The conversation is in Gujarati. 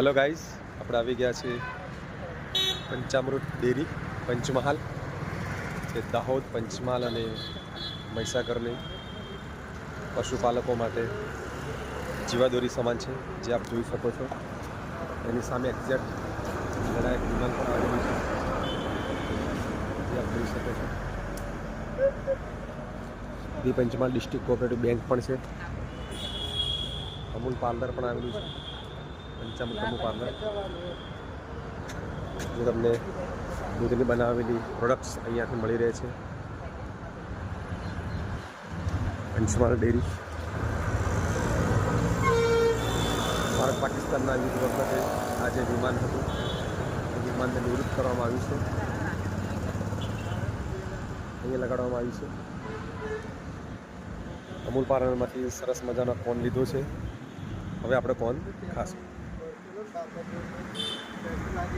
હેલો ગાઈઝ આપણે આવી ગયા છીએ પંચામૃત ડેરી, પંચમહાલ, જે દાહોદ, પંચમહાલ અને મહીસાગરની પશુપાલકો માટે જીવાદોરી સમાન છે, જે આપ જોઈ શકો છો. એની સામે એક્ઝેક્ટ લડાયક વિમાન પણ આવેલું છે, જે આપ જોઈ શકો છો. The Panchmahal district cooperative bank પણ છે. અમૂલ પાર્લર પણ આવેલું છે. પંચામૃત અમૂલ પાર્લર. જે તમને દૂધની બનાવેલી પ્રોડક્ટ્સ અહીંયાથી મળી રહે છે. પંચમહાલ ડેરી. ભારત પાકિસ્તાનના યુદ્ધ વખતે આ જે વિમાન હતું. એ વિમાનને નિવૃત્ત કરવામાં આવ્યું છે. અહીંયા લગાડવામાં આવ્યું છે. અમૂલ પાર્લરમાંથી સરસ મજાનો કોન લીધો છે. હવે આપણે કોન ખાશું thank